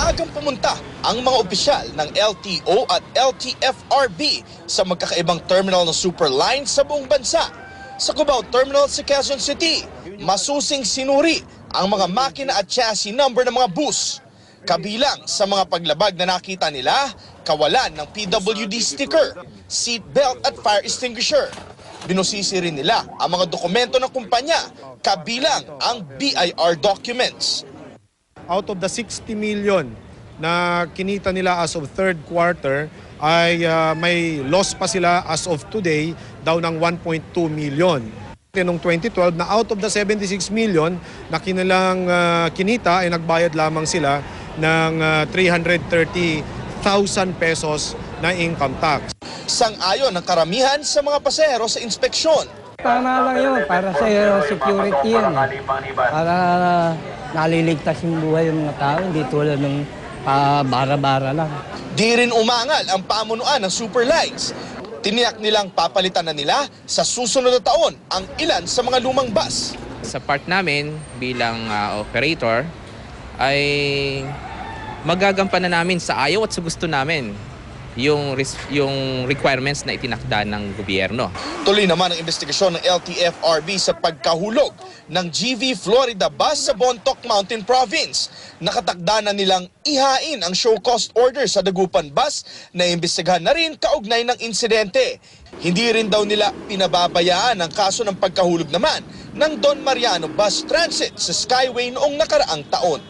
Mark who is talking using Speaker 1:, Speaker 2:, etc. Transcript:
Speaker 1: Maagang pumunta ang mga opisyal ng LTO at LTFRB sa magkakaibang terminal ng Superline sa buong bansa. Sa Cubao Terminal sa Quezon City, masusing sinuri ang mga makina at chassis number ng mga bus. Kabilang sa mga paglabag na nakita nila, kawalan ng PWD sticker, seat belt at fire extinguisher. Binusisi rin nila ang mga dokumento ng kumpanya, kabilang ang BIR documents.
Speaker 2: Out of the 60 million na kinita nila as of third quarter ay ah, may loss pa sila as of today daw ng 1.2 million. Noong 2012 na out of the 76 million na kinilang ah, kinita ay nagbayad lamang sila ng ah, 330,000 pesos na income tax.
Speaker 1: Sang-ayon ng karamihan sa mga pasahero sa inspeksyon.
Speaker 3: Tama lang yun, para sa security yun. eh. Para naliligtas yung buhay ng mga tao, hindi tulad ng ah, bara-bara lang.
Speaker 1: Di rin umangal ang pamunuan ng Superlines. Tiniyak nilang papalitan na nila sa susunod na taon ang ilan sa mga lumang bus.
Speaker 4: Sa part namin bilang ah, operator ay magagampanan namin sa ayaw at sa gusto namin yung yung requirements na itinakda ng gobyerno.
Speaker 1: Tuloy naman ang investigasyon ng LTFRB sa pagkahulog ng GV Florida bus sa Bontoc Mountain Province. Nakatakda na nilang ihain ang show cost order sa Dagupan bus na imbestigahan na rin kaugnay ng insidente. Hindi rin daw nila pinababayaan ang kaso ng pagkahulog naman ng Don Mariano Bus Transit sa Skyway noong nakaraang taon.